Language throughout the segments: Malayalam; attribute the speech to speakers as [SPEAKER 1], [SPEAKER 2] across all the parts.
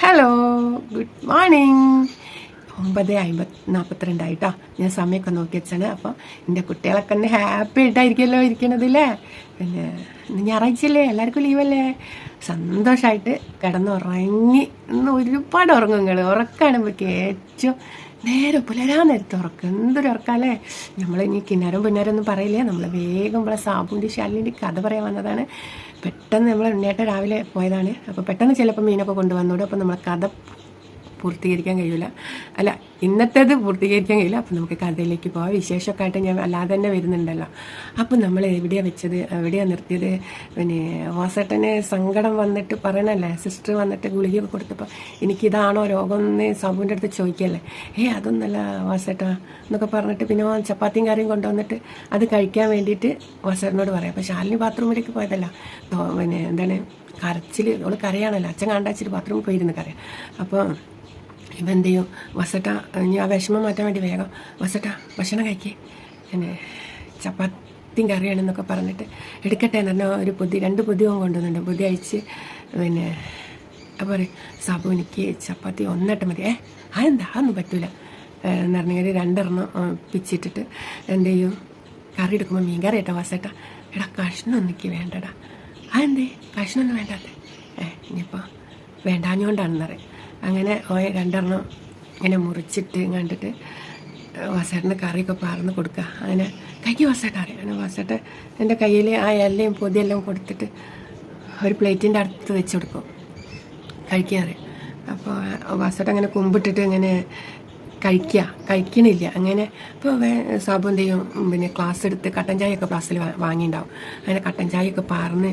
[SPEAKER 1] ഹലോ ഗുഡ് മോർണിംഗ് ഒമ്പത് അമ്പത് നാൽപ്പത്തിരണ്ടായിട്ടോ ഞാൻ സമയമൊക്കെ നോക്കി വെച്ചാണ്. അപ്പോൾ എന്റെ കുട്ടികളൊക്കെ ഒന്ന് ഹാപ്പി ആയിട്ടായിരിക്കുമല്ലോ ഇരിക്കണത് അല്ലേ പിന്നെ ഞായറാഴ്ചയല്ലേ എല്ലാവർക്കും ലീവല്ലേ സന്തോഷമായിട്ട് കിടന്നുറങ്ങി ഇന്ന് ഒരുപാട് ഉറങ്ങുങ്ങൾ ഉറക്കാണ് ഏറ്റവും നേരെ പുലരാൻ നേരത്തെ ഉറക്കം. എന്തൊരു ഉറക്കാല്ലേ? നമ്മൾ ഇനി കിന്നാരും പിന്നാരം ഒന്നും പറയില്ലേ? നമ്മൾ വേഗം നമ്മളെ സാബുന്റെ ശാലിന്റെ കഥ പറയാൻ വന്നതാണ്. പെട്ടെന്ന് നമ്മൾ ഉണ്ണിയേട്ട രാവിലെ പോയതാണ്. അപ്പോൾ പെട്ടെന്ന് ചിലപ്പോൾ മീനൊക്കെ കൊണ്ടുവന്നോടും. അപ്പോൾ നമ്മൾ കഥ പൂർത്തീകരിക്കാൻ കഴിയില്ല അല്ല ഇന്നത്തേത് പൂർത്തീകരിക്കാൻ കഴിയില്ല അപ്പം നമുക്ക് കഥയിലേക്ക് പോകാം വിശേഷമൊക്കെ ആയിട്ട് ഞാൻ അല്ലാതെ തന്നെ വരുന്നുണ്ടല്ലോ. അപ്പം നമ്മൾ എവിടെയാണ് വെച്ചത്? എവിടെയാണ് നിർത്തിയത്? പിന്നെ വാസേട്ടന് സങ്കടം വന്നിട്ട് പറയണല്ലേ? സിസ്റ്റർ വന്നിട്ട് ഗുളിക കൊടുത്തപ്പോൾ എനിക്കിതാണോ രോഗം എന്ന് സബുവിന്റെ അടുത്ത് ചോദിക്കല്ലേ ഏ അതൊന്നല്ല വാസേട്ടാ എന്നൊക്കെ പറഞ്ഞിട്ട് പിന്നെ ചപ്പാത്തിയും കറിയും കൊണ്ടുവന്നിട്ട് അത് കഴിക്കാൻ വേണ്ടിയിട്ട് വാസേട്ടനോട് പറയാം. അപ്പോൾ ശാലിനി ബാത്റൂമിലേക്ക് പോയതല്ല. പിന്നെ എന്താണ്? കരച്ചിൽ അവൾ കരയാണല്ലോ. അച്ഛൻ കണ്ടാച്ചിട്ട് ബാത്റൂമിൽ പോയിരുന്നു കരയാം. അപ്പോൾ ഇവ എന്ത് ചെയ്യും വസട്ട ഞാൻ ആ വിഷമം മാറ്റാൻ വേണ്ടി വേഗം വസട്ട ഭക്ഷണം കഴിക്കേ. പിന്നെ ചപ്പാത്തിയും കറിയാണെന്നൊക്കെ പറഞ്ഞിട്ട് എടുക്കട്ടെ എന്ന് പറഞ്ഞാൽ ഒരു പൊതി രണ്ട് പൊതിയും കൊണ്ടുവന്നുണ്ട് പൊതി അഴിച്ച് പിന്നെ അപ്പോൾ പറയും സാബു എനിക്ക് ചപ്പാത്തി ഒന്നെട്ട് മതി. ഏ അതെന്താ? അതൊന്നും പറ്റൂല. എന്ന് പറഞ്ഞാൽ രണ്ടെണ്ണം പിച്ചിട്ടിട്ട് എന്ത് ചെയ്യും? കറി എടുക്കുമ്പോൾ മീൻ കറി കേട്ടോ വസട്ട. എടാ കഷ്ണം എനിക്ക് വേണ്ടടാ. അതെന്തേ? കഷ്ണമൊന്നും വേണ്ടാത്തേ. ഏ ഇനിയിപ്പോൾ വേണ്ടാഞ്ഞോണ്ടാണെന്നറിയാം അങ്ങനെ ഓയെ രണ്ടെണ്ണം ഇങ്ങനെ മുറിച്ചിട്ട് കണ്ടിട്ട് വസേട്ടന് കറിയൊക്കെ പാർന്ന് കൊടുക്കുക അങ്ങനെ കൈക്ക് വസേട്ട അറിയാം അങ്ങനെ വസേട്ട എന്റെ കയ്യിൽ ആ എല്ലാം പൊതിയെല്ലാം കൊടുത്തിട്ട് ഒരു പ്ലേറ്റിന്റെ അടുത്ത് വെച്ച് കൊടുക്കും. കഴിക്കാറ് അപ്പോൾ വാസേട്ട അങ്ങനെ കുമ്പിട്ടിട്ട് ഇങ്ങനെ കഴിക്കുക കഴിക്കണില്ല. അങ്ങനെ ഇപ്പോൾ സാബു എന്ത് ചെയ്യും? പിന്നെ ക്ലാസ് എടുത്ത് കട്ടൻ ചായയൊക്കെ ക്ലാസ്സിൽ വാങ്ങിയിട്ടുണ്ടാവും അങ്ങനെ കട്ടൻ ചായയൊക്കെ പാർന്ന്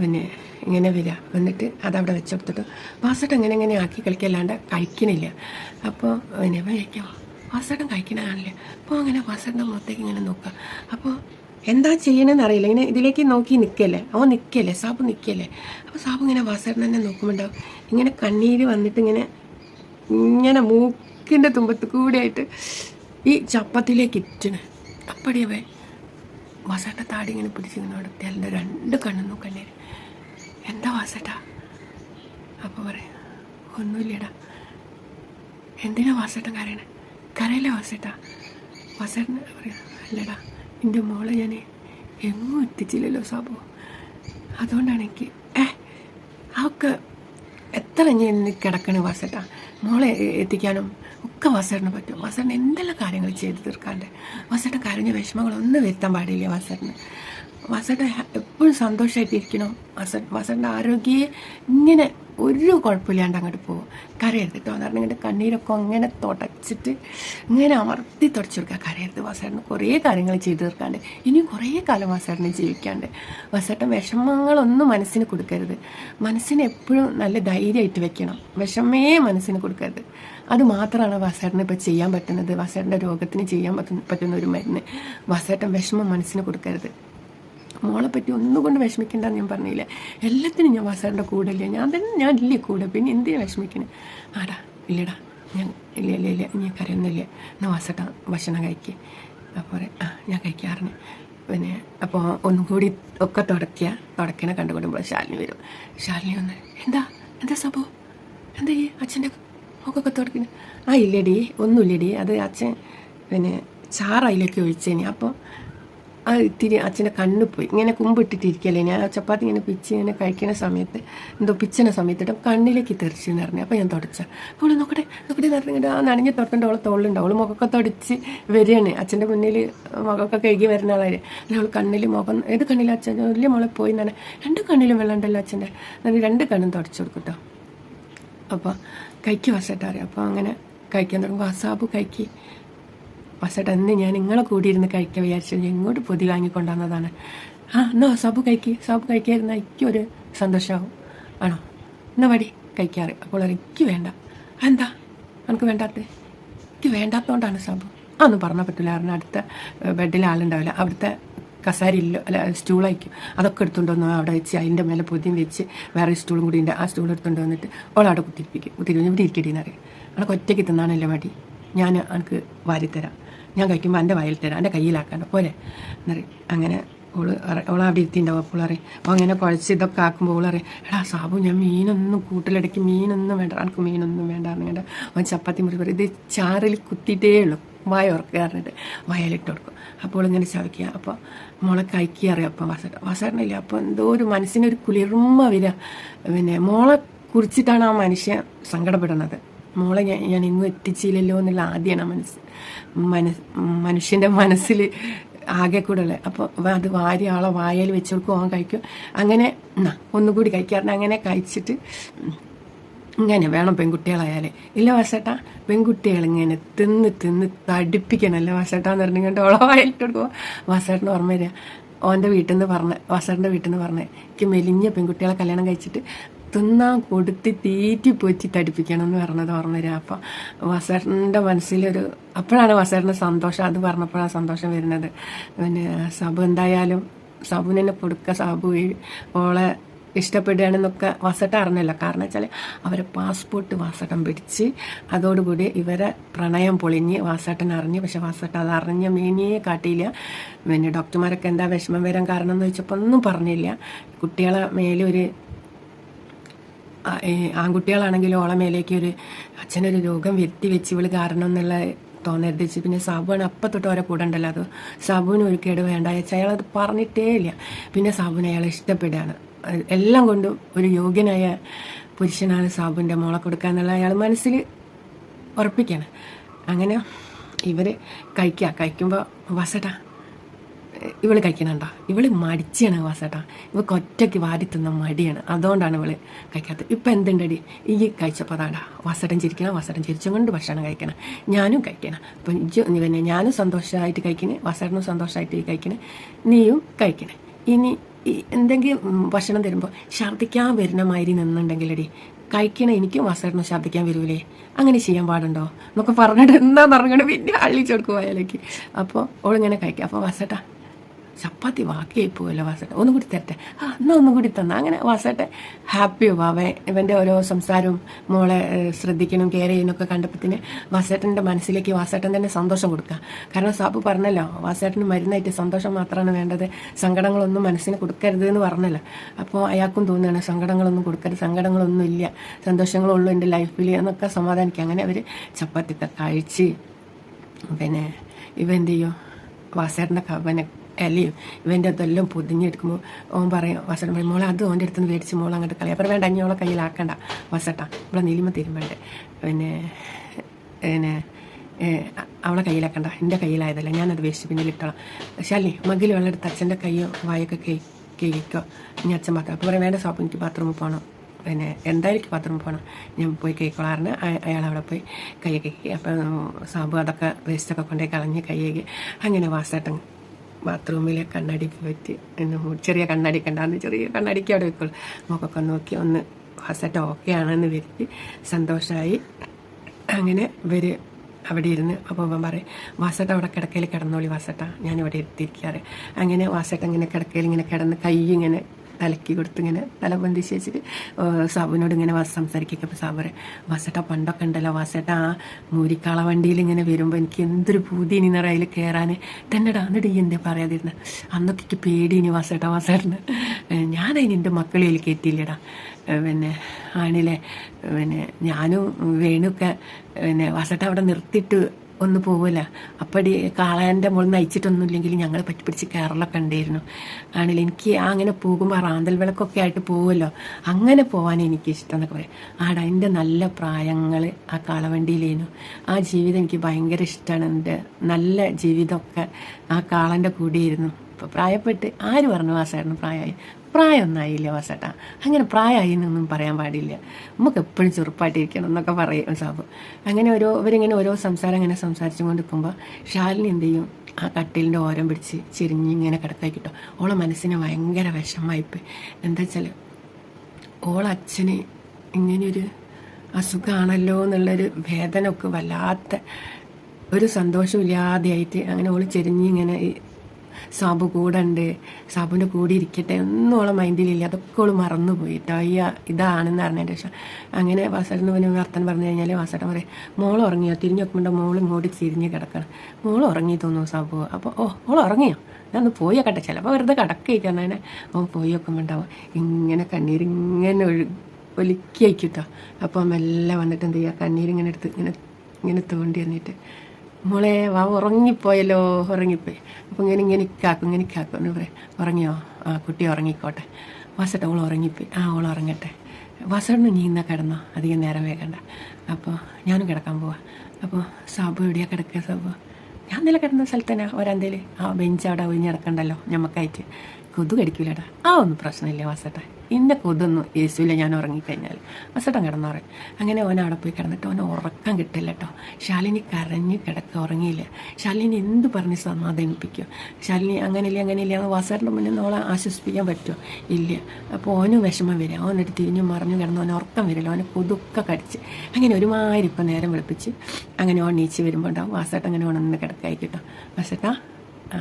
[SPEAKER 1] പിന്നെ ഇങ്ങനെ വരിക. വന്നിട്ട് അതവിടെ വെച്ചെടുത്തിട്ട് വാസട്ട് അങ്ങനെ ഇങ്ങനെ ആക്കി കളിക്കല്ലാണ്ട് കഴിക്കണില്ല. അപ്പോൾ പിന്നെ കഴിക്കാം വാസട്ടം കഴിക്കണ കാണില്ല അപ്പോൾ അങ്ങനെ വാസട്ടിന്റെ മുഖത്തേക്ക് ഇങ്ങനെ നോക്കുക. അപ്പോൾ എന്താ ചെയ്യണമെന്ന് അറിയില്ല. ഇങ്ങനെ ഇതിലേക്ക് നോക്കി നിൽക്കല്ലേ? അവൻ നിൽക്കല്ലേ? സാബ് നിൽക്കല്ലേ? അപ്പോൾ സാബ് ഇങ്ങനെ വാസേട്ടൻ തന്നെ നോക്കുമ്പോണ്ടാവും. ഇങ്ങനെ കണ്ണീര് വന്നിട്ട് ഇങ്ങനെ ഇങ്ങനെ മൂക്കിന്റെ തുമ്പത്ത് കൂടെയായിട്ട് ഈ ചപ്പത്തിലേക്ക് ഇറ്റണ്. അപ്പടിയവേ വാസേട്ട താടി ഇങ്ങനെ പിടിച്ചിങ്ങനെ അവിടെ രണ്ട് കണ്ണു കണ്ണീര് എന്താ വാസേട്ടാ? അപ്പോൾ പറയാം. ഒന്നുമില്ലടാ. എന്തിനാ വാസേട്ടൻ കരയണേ? കരയില്ല വാസേട്ടാ. വാസേട്ടൻ പറയാം അല്ലടാ. എന്റെ മോളെ ഞാൻ എങ്ങും എത്തിച്ചില്ലല്ലോ സാബു. അതുകൊണ്ടാണ് എനിക്ക് ഏ അവൾക്ക് എത്ര ഞാൻ കിടക്കണ വാസേട്ടാ? മോളെ എത്തിക്കാനും ഒക്കെ വാസേട്ടന് പറ്റും. വാസേട്ടൻ എന്തെല്ലാം കാര്യങ്ങൾ ചെയ്ത് തീർക്കാണ്ട്? വാസേട്ടൻ കരഞ്ഞ വിഷമങ്ങളൊന്നും വരുത്താൻ പാടില്ല വാസേട്ടന്. വാസേട്ടൻ എപ്പോഴും സന്തോഷമായിട്ടിരിക്കണം വസ വസന്ത ആരോഗ്യയെ ഇങ്ങനെ ഒരു കുഴപ്പമില്ലാണ്ട് അങ്ങോട്ട് പോകും കരയരുത് കേട്ടോ എന്ന് ഇങ്ങനെ കണ്ണീരൊക്കെ അങ്ങനെ തുടച്ചിട്ട് ഇങ്ങനെ അമർത്തി തുടച്ചു കൊടുക്കുക. കരയരുത്. വസേട്ടന് കുറേ കാര്യങ്ങൾ ചെയ്തു തീർക്കാണ്ട്. ഇനിയും കുറേ കാലം വസേട്ടനെ ജീവിക്കാണ്ട്. വസേട്ടൻ വിഷമങ്ങളൊന്നും മനസ്സിന് കൊടുക്കരുത്. മനസ്സിന് എപ്പോഴും നല്ല ധൈര്യമായിട്ട് വെക്കണം. വിഷമേ മനസ്സിന് കൊടുക്കരുത്. അത് മാത്രമാണ് വസേട്ടന് ഇപ്പോൾ ചെയ്യാൻ പറ്റുന്നത്. വസേട്ടന്റെ രോഗത്തിന് ചെയ്യാൻ പറ്റുന്ന ഒരു മരുന്ന്. വസേട്ടൻ വിഷമം മനസ്സിന് കൊടുക്കരുത്. മോളെ പറ്റി ഒന്നുകൊണ്ട് വിഷമിക്കണ്ടെന്ന് ഞാൻ പറഞ്ഞില്ല? എല്ലാത്തിനും ഞാൻ വാസാറിന്റെ കൂടെ ഇല്ല ഞാൻ തന്നെ ഞാൻ ഇല്ലേ കൂടെ? പിന്നെ എന്തിനാ വിഷമിക്കണേ? ആടാ ഇല്ലടാ ഞാൻ ഇല്ല ഇല്ല ഇല്ല ഞാൻ കരയൊന്നുമില്ല. എന്നാൽ വാസട്ട ഭക്ഷണം കഴിക്കുക അപ്പോൾ പറയും ആ ഞാൻ കഴിക്കാറുണ്ട്. പിന്നെ അപ്പോൾ ഒന്നും കൂടി ഒക്കെ തുടക്കുക തുടക്കണ കണ്ടുകൊടുമ്പോൾ ശാലിനി വരും. ശാലിനി വന്ന് എന്താ? എന്താ സംഭവം? എന്താ ഈ അച്ഛന്റെ മുഖമൊക്കെ തുടക്കുന്നത് ആ ഇല്ലടി ഒന്നുമില്ലടി. അത് അച്ഛൻ പിന്നെ ചാറയിലേക്ക് ഒഴിച്ചേനി. അപ്പോൾ ആ ഇത്തിരി അച്ഛന്റെ കണ്ണ് പോയി. ഇങ്ങനെ കുമ്പിട്ടിട്ടിരിക്കല്ലേ ഞാൻ ആ ചപ്പാത്തി ഇങ്ങനെ പിച്ച് ഇങ്ങനെ കഴിക്കുന്ന സമയത്ത് എന്തോ പിച്ചണ സമയത്ത് കണ്ണിലേക്ക് തെറിച്ച് എന്ന് പറഞ്ഞു. അപ്പോൾ ഞാൻ തുടച്ച. അപ്പോൾ നോക്കട്ടെ നോക്കട്ടെ നടന്നിട്ട് ആ നനഞ്ഞ് തുറക്കേണ്ട അവളെ തോളുണ്ട് അവൾ മുഖമൊക്കെ തുടച്ച് വരികയാണ്. അച്ഛന്റെ മുന്നിൽ മുഖമൊക്കെ കഴുകി വരുന്ന ആളായി അവൾ കണ്ണിൽ മുഖം ഏത് കണ്ണിൽ അച്ഛൻ? വലിയ മോളെ പോയി എന്നാണ് രണ്ട് കണ്ണിലും വെള്ളം ഉണ്ടല്ലോ അച്ഛന്റെ. എന്നിട്ട് രണ്ട് കണ്ണും തുടച്ചു കൊടുക്കട്ടോ കേട്ടോ അപ്പോൾ കൈക്ക് വസട്ടാറിയാം അപ്പോൾ അങ്ങനെ കഴിക്കാൻ തുടങ്ങും. വസാബ് കൈക്ക് അന്ന് ഞാൻ നിങ്ങളെ കൂടി ഇരുന്ന് കഴിക്കാൻ വിചാരിച്ചു. ഇങ്ങോട്ട് പൊതി വാങ്ങിക്കൊണ്ടുവന്നതാണ്. ആ എന്നാ സബ് കഴിക്കുക സബ് കഴിക്കാതിരുന്ന എനിക്കൊരു സന്തോഷമാവും ആണോ? എന്നാ വടി കഴിക്കാറ്. അപ്പോൾ എനിക്ക് വേണ്ട. എന്താ എനിക്ക് വേണ്ടാത്ത എനിക്ക് വേണ്ടാത്തതുകൊണ്ടാണ് സബ്. അതൊന്നും പറഞ്ഞാൽ പറ്റില്ല കാരണം അടുത്ത ബെഡിൽ ആളുണ്ടാവില്ല. അവിടുത്തെ കസാരയില്ലോ അല്ല സ്റ്റൂളായിരിക്കും. അതൊക്കെ എടുത്തുകൊണ്ട് വന്നു അവിടെ വെച്ച് അതിന്റെ മേലെ പൊതിയും വെച്ച് വേറെ സ്റ്റൂളും കൂടി ഉണ്ട്. ആ സ്റ്റൂൾ എടുത്തുകൊണ്ട് വന്നിട്ട് ഓളവിടെ കുത്തിരിപ്പിക്കും. കുത്തിരിപ്പിക്കും. ഇവിടെ ഇരിക്കടിയെന്നറിയാം അവിടെ ഒറ്റയ്ക്ക് തിന്നാണല്ലോ മടി? ഞാൻ എനിക്ക് വാരിത്തരാം. ഞാൻ കഴിക്കുമ്പോൾ എന്റെ വയൽ തരാം എന്റെ കയ്യിലാക്കാണ്ട്. പോരെ. എന്നറിയും. അങ്ങനെ ഓൾ ഓള അവിടെ ഇരുത്തിണ്ടാവും. അപ്പോൾ അറിയും അപ്പോൾ അങ്ങനെ കുഴച്ച് ഇതൊക്കെ ആക്കുമ്പോൾ ഓൾ അറിയും എടാ സാബു ഞാൻ മീനൊന്നും കൂട്ടിലിടയ്ക്ക് മീനൊന്നും വേണ്ട എനിക്ക് മീനൊന്നും വേണ്ട എന്നിട്ട് അവൻ ചപ്പാത്തി മുറി പറയും. ഇത് ചാറിൽ കുത്തിയിട്ടേ ഉള്ളൂ. വായ ഉറക്കുക പറഞ്ഞിട്ട് വയലിട്ട് കൊടുക്കും. അപ്പോൾ ഇങ്ങനെ ചവയ്ക്കുക അപ്പോൾ മോളെ കഴിക്കുക അറിയാം അപ്പം വസട്ട വസട്ടനില്ല. അപ്പോൾ എന്തോ ഒരു മനസ്സിനൊരു കുളിർമ വരിക. പിന്നെ മോളെ കുറിച്ചിട്ടാണ് ആ മനുഷ്യൻ സങ്കടപ്പെടുന്നത്. മോളെ ഞാൻ ഞാൻ എത്തിച്ചില്ലല്ലോ എന്നുള്ള ആദ്യമാണ് മനസ്സ്. മനസ് മനുഷ്യന്റെ മനസ്സിൽ ആകെ കൂടെ ഉള്ളത് അപ്പോൾ അത് വാരി ആളെ വായയിൽ വെച്ച് കൊടുക്കും ഓൻ കഴിക്കും. അങ്ങനെ എന്നാ ഒന്നുകൂടി കഴിക്കാറുണ്ട്. അങ്ങനെ കഴിച്ചിട്ട് ഇങ്ങനെ വേണം പെൺകുട്ടികളായാലേ. ഇല്ല വസട്ട പെൺകുട്ടികൾ ഇങ്ങനെ തിന്ന് തിന്ന് തടിപ്പിക്കണല്ലേ വാസേട്ടാന്ന് പറഞ്ഞിട്ട് ഓളെ വായിലിട്ട് കൊടുക്കുമ്പോൾ വസേട്ടന് ഓർമ്മ വരിക ഓന്റെ വീട്ടിൽ നിന്ന് പറഞ്ഞ വസേട്ടന്റെ വീട്ടിൽ നിന്ന് പറഞ്ഞേ എനിക്ക് മെലിഞ്ഞ പെൺകുട്ടികളെ കല്യാണം കഴിച്ചിട്ട് തിന്നാൻ കൊടുത്ത് തീറ്റി പൊറ്റി തടിപ്പിക്കണം എന്ന് പറഞ്ഞത് ഓർമ്മ വരിക അപ്പം വസേട്ടന്റെ മനസ്സിലൊരു അപ്പോഴാണ് വസറിന് സന്തോഷം. അത് പറഞ്ഞപ്പോഴാണ് സന്തോഷം വരുന്നത്. പിന്നെ സബു എന്തായാലും സബുവിനെ കൊടുക്കുക സബു ഓളെ ഇഷ്ടപ്പെടുകയാണെന്നൊക്കെ വസട്ട അറിഞ്ഞല്ലോ. കാരണം വെച്ചാൽ അവരെ പാസ്പോർട്ട് വാസട്ടം പിടിച്ച് അതോടുകൂടി ഇവരെ പ്രണയം പൊളിഞ്ഞ് വാസട്ടൻ അറിഞ്ഞ്. പക്ഷെ വാസട്ട അത് അറിഞ്ഞ മീനിയെ കാട്ടിയില്ല. പിന്നെ ഡോക്ടർമാരൊക്കെ എന്താ വിഷമം വരാൻ കാരണം എന്ന് ചോദിച്ചപ്പോൾ ഒന്നും പറഞ്ഞില്ല. കുട്ടികളെ മേലൊരു ആ, ഈ ആൺകുട്ടികളാണെങ്കിലും ഓളെ മേലേക്ക് ഒരു അച്ഛനൊരു രോഗം വരുത്തി വെച്ച് ഇവൾ കാരണം എന്നുള്ള തോന്നരുത് പിന്നെ സാബുവാണ് അപ്പം തൊട്ട് ഓരോ കൂടെ ഉണ്ടല്ലോ. അത് സാബുവിന് ഒരു കേട് വേണ്ട അയാളത് പറഞ്ഞിട്ടേ ഇല്ല. പിന്നെ സാബുവിനെ അയാളെ ഇഷ്ടപ്പെടുകയാണ്. എല്ലാം കൊണ്ടും ഒരു യോഗ്യനായ പുരുഷനാണ് സാബുവിന്റെ മോളെ കൊടുക്കുക എന്നുള്ള അയാൾ മനസ്സിൽ ഉറപ്പിക്കണം അങ്ങനെ ഇവർ കഴിക്കുക. കഴിക്കുമ്പോൾ വസട്ടാ ഇവൾ കഴിക്കണണ്ട? ഇവൾ മടിച്ചാണ് വാസേട്ടാ. ഇവ ഒറ്റയ്ക്ക് വാരി തിന്ന മടിയാണ്. അതുകൊണ്ടാണ് ഇവൾ കഴിക്കാത്തത്. ഇപ്പം എന്തുണ്ടടി? ഈ കഴിച്ചപ്പോൾ അതാണ്ടാ വാസട്ടൻ ചിരിക്കണം? വാസേട്ടൻ ചിരിച്ചും കൊണ്ട് ഭക്ഷണം കഴിക്കണം? ഞാനും കഴിക്കണം. അപ്പം പിന്നെ ഞാനും സന്തോഷമായിട്ട് കഴിക്കണേ? വാസേട്ടനും സന്തോഷമായിട്ട് കഴിക്കണേ? നീയും കഴിക്കണേ. ഇനി എന്തെങ്കിലും ഭക്ഷണം തരുമ്പോൾ ഛർദ്ദിക്കാൻ വരുന്ന മാതിരി നിന്നുണ്ടെങ്കിലടി കഴിക്കണ എനിക്കും വാസേട്ടനും ശബ്ദിക്കാൻ വരൂലേ? അങ്ങനെ ചെയ്യാൻ പാടുണ്ടോ? എന്നൊക്കെ പറഞ്ഞിട്ട് എന്താ പറഞ്ഞിട്ട് പിന്നെ അള്ളിച്ചു അയാളേക്ക് അപ്പോൾ ഓളിങ്ങനെ കഴിക്കുക അപ്പോൾ വാസേട്ടാ ചപ്പാത്തി ബാക്കിയായി പോയല്ലോ വാസട്ടെ ഒന്നും കൂടി തരട്ടെ. ആ എന്നാ ഒന്നും കൂടി തന്നെ. അങ്ങനെ വാസേട്ടെ ഹാപ്പി അവൻ ഇവന്റെ ഓരോ സംസാരവും മോളെ ശ്രദ്ധിക്കണം കെയർ ചെയ്യുന്നൊക്കെ കണ്ടപ്പത്തിന് വാസേട്ടന്റെ മനസ്സിലേക്ക് വാസേട്ടൻ തന്നെ സന്തോഷം കൊടുക്കുക കാരണം സാബു പറഞ്ഞല്ലോ വാസേട്ടന് മരുന്നായിട്ട് സന്തോഷം മാത്രമാണ് വേണ്ടത്. സങ്കടങ്ങളൊന്നും മനസ്സിന് കൊടുക്കരുത് എന്ന് പറഞ്ഞല്ലോ. അപ്പോൾ അയാൾക്കും തോന്നുകയാണ് സങ്കടങ്ങളൊന്നും കൊടുക്കരുത് സങ്കടങ്ങളൊന്നും ഇല്ല. സന്തോഷങ്ങളുള്ളൂ എന്റെ ലൈഫിൽ എന്നൊക്കെ സമാധാനിക്കുക അങ്ങനെ അവർ ചപ്പാത്തി കഴിച്ച് പിന്നെ ഇവ എന്ത് ചെയ്യും? വാസേട്ടന്റെ കവനെ ഇലയും ഇവന്റെ അതെല്ലാം പൊതിഞ്ഞെടുക്കുമ്പോൾ ഓൻ പറയും വാസേട്ടൻ പറയും മോളെ അത് ഓന്റെ അടുത്ത് നിന്ന് മേടിച്ച് മോളെ അങ്ങോട്ട് കളി അപ്പം വേണ്ട അഞ്ഞോളെ കയ്യിലാക്കണ്ട വസട്ട ഇവിടെ നീലിമ തിരുമ്പണ്ട്? പിന്നെ പിന്നെ അവളെ കയ്യിലാക്കണ്ട എന്റെ കയ്യിലായതല്ല ഞാനത് വേസ്റ്റ് പിന്നിലിട്ടോളാം ശാലി മകിൽ വെള്ളെടുത്ത് അച്ഛന്റെ കയ്യോ വായൊക്കെ കേ കേൾക്കോ ഇനി അച്ഛൻ ബാത്റൂം അപ്പോൾ പറയും വേണ്ട സോപ്പ് എനിക്ക് ബാത്റൂമിൽ പോകണം പിന്നെ എന്തായാലും എനിക്ക് ബാത്റൂമിൽ പോകണം ഞാൻ പോയി കേൾക്കോളാറിന് അയാൾ അവിടെ പോയി കൈ കേൾക്കി അപ്പം സാബു അതൊക്കെ വേസ്റ്റൊക്കെ കൊണ്ടുപോയി കളഞ്ഞ് കൈ അങ്ങനെ വാസേട്ടൻ ബാത്റൂമിലെ കണ്ണടിക്ക് പറ്റി. ചെറിയ കണ്ണാടി കണ്ടാന്ന് ചെറിയ കണ്ണടിക്ക് അവിടെ വെക്കുള്ളൂ. മുഖമൊക്കെ നോക്കി ഒന്ന് വാസേട്ടൻ ഓക്കെ ആണെന്ന് വരുത്തി സന്തോഷമായി അങ്ങനെ ഇവർ അവിടെ ഇരുന്ന് അപ്പോൾ അവൻ പറയും വാസട്ട അവിടെ കിടക്കയിൽ കിടന്നോളി വാസട്ട. ഞാനിവിടെ എത്തിയിരിക്കാറ് അങ്ങനെ വാസട്ട ഇങ്ങനെ കിടക്കയിൽ ഇങ്ങനെ കിടന്ന് കൈ ഇങ്ങനെ തലക്കി കൊടുത്ത് ഇങ്ങനെ തല ബന്ധിച്ച് വെച്ചിട്ട് സാബുവിനോട് ഇങ്ങനെ വാസ സംസാരിക്കുക അപ്പോൾ സാബ് പറയും വാസട്ട പണ്ടൊക്കെ ഉണ്ടല്ലോ വാസേട്ട ആ മൂരിക്കാള വണ്ടിയിൽ ഇങ്ങനെ വരുമ്പോൾ എനിക്ക് എന്തൊരു പൂതി ഇനി നിറ അതിൽ കയറാൻ തന്നെടാ എന്നിട്ട് ഈ എന്താ പറയാതിരുന്നത് അന്നൊക്കെ എനിക്ക് പേടി ഇനി വാസേട്ട വാസേട്ടന്. ഞാനതിന് എന്റെ മക്കളെ അതിൽ കയറ്റിയില്ലടാ പിന്നെ ആണിലെ പിന്നെ ഞാനും വേണുക്കെ പിന്നെ വസട്ട അവിടെ നിർത്തിയിട്ട് ഒന്ന് പോവില്ല അപ്പടി കാളേന്റെ മുകളിൽ നയിച്ചിട്ടൊന്നുമില്ലെങ്കിൽ ഞങ്ങൾ പറ്റി പിടിച്ച് കയറലൊക്കെ ഉണ്ടായിരുന്നു ആണെങ്കിൽ എനിക്ക് ആ അങ്ങനെ പോകുമ്പോൾ റാന്തൽ വിളക്കൊക്കെ ആയിട്ട് പോകുമല്ലോ അങ്ങനെ പോകാൻ എനിക്ക് ഇഷ്ടം എന്നൊക്കെ പറയും. ആടാ എന്റെ നല്ല പ്രായങ്ങൾ ആ കാളവണ്ടിയിലേനു. ആ ജീവിതം എനിക്ക് ഭയങ്കര ഇഷ്ടമാണ് എന്റെ നല്ല ജീവിതമൊക്കെ ആ കാളന്റെ കൂടിയിരുന്നു. ഇപ്പോൾ പ്രായപ്പെട്ട് ആര് പറഞ്ഞു വാസേട്ടന് പ്രായമായി? പ്രായമൊന്നും ആയില്ല വാസേട്ടാ അങ്ങനെ പ്രായമായി എന്നൊന്നും പറയാൻ പാടില്ല. നമുക്ക് എപ്പോഴും ചെറുപ്പായിട്ടിരിക്കണം എന്നൊക്കെ പറയും സാബ്. അങ്ങനെ ഓരോ ഇവരിങ്ങനെ ഓരോ സംസാരം ഇങ്ങനെ സംസാരിച്ചു കൊണ്ടിരിക്കുമ്പോൾ ഷാലിനി എന്ത് ചെയ്യും? ആ കട്ടിലിന്റെ ഓരം പിടിച്ച് ചിരിഞ്ഞിങ്ങനെ കിടക്കായി കിട്ടും. ഓളെ മനസ്സിന് ഭയങ്കര വിഷമമായിപ്പോയി എന്താ വെച്ചാൽ ഓളച്ഛന് ഇങ്ങനെയൊരു അസുഖമാണല്ലോ എന്നുള്ളൊരു വേദന ഒക്കെ വല്ലാത്ത ഒരു സന്തോഷമില്ലാതെയായിട്ട് അങ്ങനെ ഓൾ ചെരിഞ്ഞ് ഇങ്ങനെ ഈ സാബു കൂടെ ഉണ്ട് സാബുവിന്റെ കൂടെ ഇരിക്കട്ടെ ഒന്നും ഓളെ മൈൻഡിലില്ല. അതൊക്കെ ഓൾ മറന്നു പോയിട്ടോ അയ്യ ഇതാണെന്ന് അറിഞ്ഞതിന്റെ ശേഷം. അങ്ങനെ വാസേട്ടന് പിന്നെ വർത്തൻ പറഞ്ഞു കഴിഞ്ഞാൽ വാസേട്ടൻ പറയും മോൾ ഉറങ്ങിയോ? തിരിഞ്ഞു നോക്കുമ്പോൾ മോൾ ഇങ്ങോട്ട് തിരിഞ്ഞ് കിടക്കണം. മോൾ ഉറങ്ങി തോന്നുന്നു സാബു. അപ്പോൾ ഓ ഓൾ ഉറങ്ങിയോ? ഞാൻ ഒന്ന് പോയി കട്ടെ ചിലപ്പോൾ വെറുതെ കിടക്കേക്കാന്നെ അവൻ പോയി നോക്കുമ്പോണ്ടാവും ഇങ്ങനെ കണ്ണീരിങ്ങനെ ഒഴു ഒലുക്കി അയക്കൂട്ടോ അപ്പോൾ മെല്ലെ വന്നിട്ട് എന്ത് ചെയ്യുക കണ്ണീരിങ്ങനെ എടുത്ത് ഇങ്ങനെ ഇങ്ങനെ തോണ്ടി വന്നിട്ട് മോളെ വാ ഉറങ്ങിപ്പോയല്ലോ. ഉറങ്ങിപ്പോയി. അപ്പം ഇങ്ങനെ ഇങ്ങനെ കാക്കും ഇങ്ങനെ കാക്കും എന്ന് പറയും ഉറങ്ങിയോ? ആ കുട്ടി ഉറങ്ങിക്കോട്ടെ. വാസട്ടെ ഓൾ ഉറങ്ങിപ്പോയി. ആ ഓൾ ഉറങ്ങട്ടെ. വാസട്ടിന് നീ ഇന്നാ കിടന്നോ? അധികം നേരം വേഗണ്ട അപ്പോൾ ഞാനും കിടക്കാൻ പോവാ. അപ്പോൾ സാബു എവിടെയാണ് കിടക്കുക സാബു? ഞാൻ നില കിടന്ന സ്ഥലത്ത് തന്നെ ഒരാന്തേൽ ആ ബെഞ്ച് അവിടെ ഒഴിഞ്ഞ് കിടക്കണ്ടല്ലോ ഞമ്മക്കായിട്ട്. കൊതു കടിക്കൂലടാ. ആ ഒന്നും പ്രശ്നമില്ല വാസട്ട. ഇന്ന കൊതൊന്നും യേശുവില്ല ഞാൻ ഉറങ്ങിക്കഴിഞ്ഞാൽ. അസട്ടം കിടന്നുറങ്ങി അങ്ങനെ ഓൻ അവിടെ പോയി കിടന്നിട്ട് ഓൻ ഉറക്കം കിട്ടില്ല കേട്ടോ ശാലിനി കരഞ്ഞ് കിടക്ക ഉറങ്ങിയില്ല. ശാലിനി എന്ത് പറഞ്ഞ് സമാധാനിപ്പിക്കും? ശാലിനി അങ്ങനെയില്ല അങ്ങനെയില്ല എന്ന് വാസേട്ടന്റെ മുന്നിൽ നിന്ന് ഓളെ ആശ്വസിപ്പിക്കാൻ പറ്റുമോ ഇല്ല. അപ്പോൾ ഓനും വിഷമം വരിക. ഓനൊരു തിരിഞ്ഞു മറിഞ്ഞു കിടന്ന് ഓനെ ഉറക്കം വരില്ല. ഓനെ കൊതുക്കെ കടിച്ച്. അങ്ങനെ ഒരുമാതിരി ഇപ്പം നേരം വെളുപ്പിച്ച് അങ്ങനെ ഓൺ നീച്ച് വരുമ്പോൾ ഉണ്ടാവും. വാസേട്ടൻ അങ്ങനെ ഉണർന്ന് കിടക്കായി കേട്ടോ വാസേട്ടാ ആ.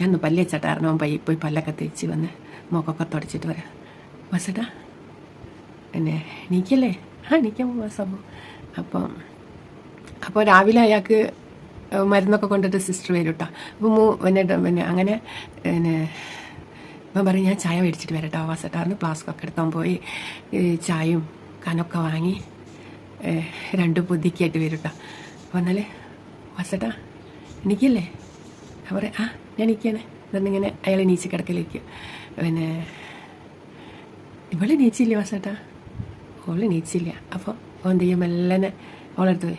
[SPEAKER 1] ഞാൻ പല്ലേ ചേട്ടായിരുന്നു അവൻ പയ്യെ പോയി പല്ലൊക്കെ തേച്ച് വന്ന് മുഖമൊക്കെ തുടച്ചിട്ട് വരാം. വാസേട്ടാ എന്നെ എനിക്കല്ലേ ആ പോവാ സംഭവം അപ്പം അപ്പോൾ രാവിലെ അയാൾക്ക് മരുന്നൊക്കെ കൊണ്ടിട്ട് സിസ്റ്റർ വരും കേട്ടോ അപ്പോൾ മൂ പിന്നെ പിന്നെ അങ്ങനെ പിന്നെ ഇപ്പം പറയും ഞാൻ ചായ മേടിച്ചിട്ട് വരട്ടോ വാസട്ടാറിന് ഫ്ലാസ്കൊക്കെ എടുത്താൽ പോയി. ചായയും കനൊക്കെ വാങ്ങി രണ്ട് പൊതിക്കായിട്ട് വരും കേട്ടോ അപ്പോൾ എന്നാൽ വാസട്ടാ എനിക്കല്ലേ അവർ ആ ഞാൻ എനിക്കാണ് എന്നിങ്ങനെ അയാൾ നീച്ച് കിടക്കലേക്ക് പിന്നെ ഇവൾ നീച്ചില്ല വാസേട്ടാ? ഓൾ നീച്ചില്ല. അപ്പോൾ ഓൻ തെയ്യം മെല്ലനെ ഓളെടുത്ത് പോയി.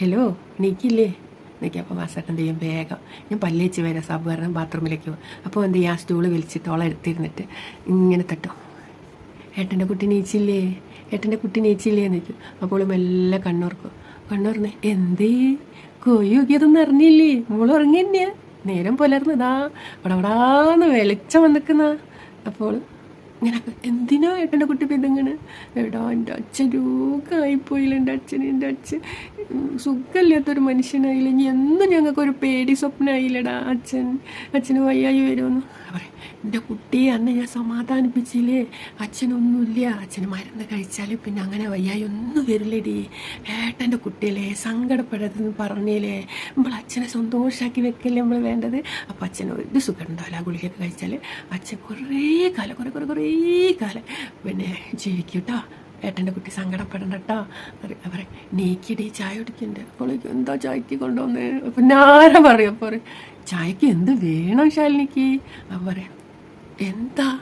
[SPEAKER 1] ഹലോ നീക്കില്ലേ? എന്നൊക്കെ അപ്പോൾ വാസേട്ടൻ തെയ്യം വേഗം ഞാൻ പല്ലേച്ച് വരാം. സബ് കാരണം ബാത്റൂമിലേക്ക് പോകും അപ്പോൾ എന്ത് ആ സ്റ്റൂൾ വലിച്ചിട്ട് ഓളെ എടുത്തിരുന്നിട്ട് ഇങ്ങനെ തട്ടും. ഏട്ടന്റെ കുട്ടി നീച്ചില്ലേ? ഏട്ടന്റെ കുട്ടി നീച്ചില്ലേ എന്ന് വെച്ചു അപ്പോൾ മെല്ലെ കണ്ണുറക്കും. കണ്ണുറന്ന് എന്തേ? നോക്കിയതൊന്നും അറിഞ്ഞില്ലേ? മോൾ ഉറങ്ങി നേരം പുലർന്നതാ. അവിടെ വെളിച്ചം വന്നിക്കുന്ന. അപ്പോൾ ഇങ്ങനെ എന്തിനാ ഏട്ടന്റെ കുട്ടി പെതുങ്ങണ് എടാ എന്റെ അച്ഛൻ രോഗമായിപ്പോയില്ല എന്റെ അച്ഛൻ എന്റെ അച്ഛൻ. സുഖമില്ലാത്തൊരു മനുഷ്യനായില്ല. ഇനി എന്നും ഞങ്ങൾക്കൊരു പേടി സ്വപ്നമായില്ലടാ അച്ഛൻ. അച്ഛന് വയ്യായി വരുമെന്ന്. പറയും. എന്റെ കുട്ടിയെ അന്ന് ഞാൻ സമാധാനിപ്പിച്ചില്ലേ? അച്ഛനൊന്നുമില്ല. അച്ഛന് മരുന്ന് കഴിച്ചാൽ പിന്നെ അങ്ങനെ വയ്യായി ഒന്നും വരില്ലടി. ഏട്ടന്റെ കുട്ടിയല്ലേ സങ്കടപ്പെടരുതെന്ന് പറഞ്ഞില്ലേ? നമ്മൾ അച്ഛനെ സന്തോഷമാക്കി വെക്കല്ലേ നമ്മൾ വേണ്ടത്? അപ്പം അച്ഛന് ഒരു സുഖം ഉണ്ടാവില്ല ആ ഗുളികയൊക്കെ കഴിച്ചാൽ അച്ഛൻ കുറേ കാലം കുറേ കുറേ കുറേ കാലം പിന്നെ ജീവിക്കും കേട്ടോ ഏട്ടന്റെ കുട്ടി സങ്കടപ്പെടണ്ട കേട്ടോ പറയും നീക്കിടി ചായ കുടിക്കണ്ടേ. അപ്പോൾ എന്താ ചായക്ക് കൊണ്ടുവന്ന്? അപ്പം ഞാനാ പറയും അപ്പോൾ ചായക്ക് എന്ത് വേണം ശാലിനിക്ക്? അപ്പം പറയാം എന്താ?